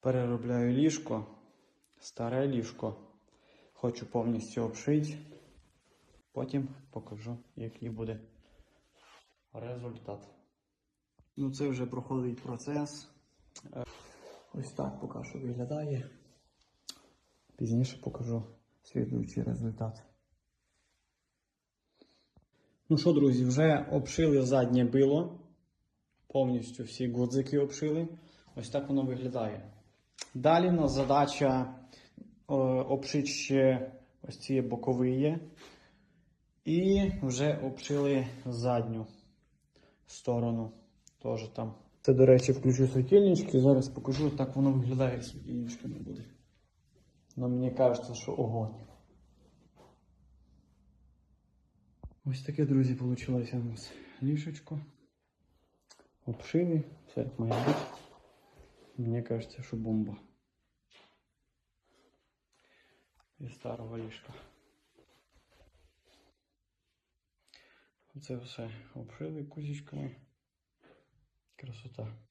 Переробляю ліжко, старе ліжко. Хочу повністю обшити. Потім покажу, який буде результат. Ну, це вже проходить процес. Е, Ось так поки що виглядає. Пізніше покажу слідуючий результат. Ну що, друзі, вже обшили заднє било. Повністю всі гудзики обшили. Ось так воно виглядає. Далі у нас задача е, обшити ще ось ці бокові. І вже обшили задню сторону. Теж там. Це, до речі, включу світильнички. Зараз покажу, так воно виглядає з світильничками буде. Ну, мені кажеться, що огонь. Ось таке, друзі, вийшло у нас ліжечко. Обшили, все як має бути. Мені кажеться, що бомба. Із старого ліжка. Це все обшили кузічками. Красота.